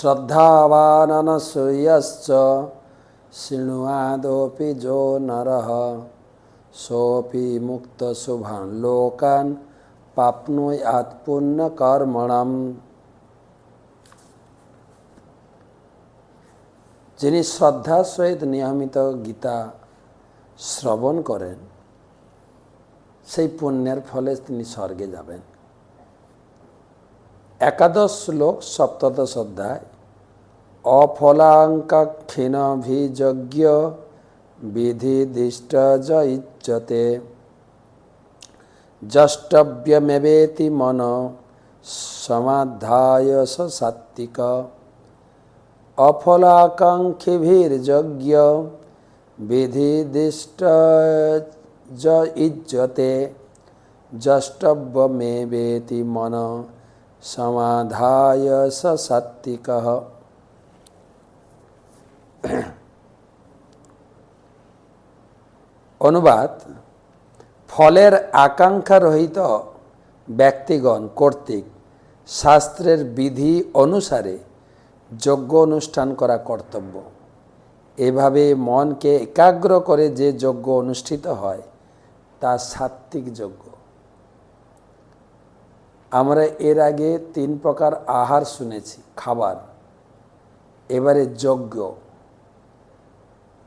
শ্রদ্ধাবাননসূয়শ্চ শৃণুয়াদপি যো নরः সোপি মুক্ত শুভান লোকান পাপ্নুয়াত পুণ্যকর্মণম যিনি শ্রদ্ধা সহিত নিয়মিত গীতা শ্রবণ করেন, সেই পুণ্যের ফলে তিনি স্বর্গে যাবেন। একাদশ শ্লোক, সপ্তদশ অধ্যায়। অফলাঙ্কাক্ষিণভিযজ্ঞ বিধিদিষ্ট য ইচ্যতে যষ্টব্যমেবেতি মন সমাধায় স সাত্বিক অফলাকাঙ্ক্ষিভির্যজ্ঞ বিধিদিষ্ট য ইজ্জতে যষ্টব্যমেবেতি মন সমাধায় সাত্বিক অনুবাদ ফলের আকাঙ্ক্ষা রহিত ব্যক্তিগণ কর্তৃক শাস্ত্রের বিধি অনুসারে যজ্ঞ অনুষ্ঠান করা কর্তব্য এভাবে মনকে একাগ্র করে যে যজ্ঞ অনুষ্ঠিত হয়, তা সাত্ত্বিক যজ্ঞ আমরা এর আগে তিন প্রকার আহার শুনেছি, খাবার। এবারে যজ্ঞ।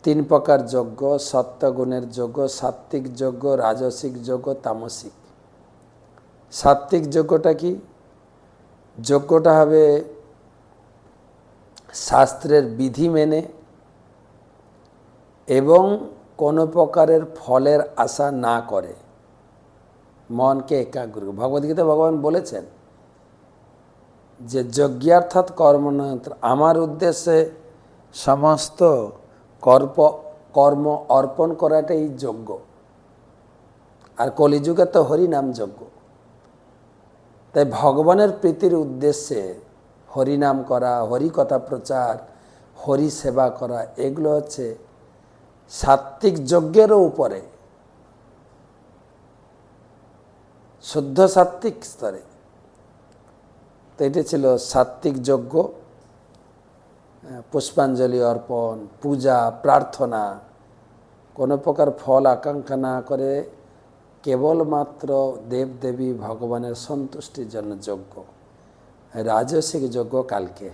তিন প্রকার যজ্ঞ সত্যগুণের যজ্ঞ, সাত্ত্বিক যজ্ঞ, রাজসিক যজ্ঞ, তামসিক। সাত্ত্বিক যজ্ঞটা কি? যজ্ঞটা হবে শাস্ত্রের বিধি মেনে এবং কোনো প্রকারের ফলের আশা না করে। মনকে একাগ্র ভগবদ্গীতা ভগবান বলেছেন যে যজ্ঞার্থাৎ কর্মনন্ত্র আমার উদ্দেশ্যে সমস্ত কর্প, কর্ম অর্পণ করাটাই যোগ্য আর কলিযুগে তো হরিনাম যজ্ঞ। তাই ভগবানের প্রীতির উদ্দেশ্যে হরিনাম করা, হরিকথা প্রচার হরি সেবা করা, এগুলো হচ্ছে সাত্ত্বিক যজ্ঞেরও উপরে। শুদ্ধ সাত্ত্বিক স্তরে। তো এটি ছিল সাত্ত্বিক যজ্ঞ পুষ্পাঞ্জলি অর্পণ, পূজা, প্রার্থনা। কোনো প্রকার ফল আকাঙ্ক্ষা না করে কেবলমাত্র দেবদেবী ভগবানের সন্তুষ্টির জন্য যজ্ঞ। রাজসিক যজ্ঞ কালকে।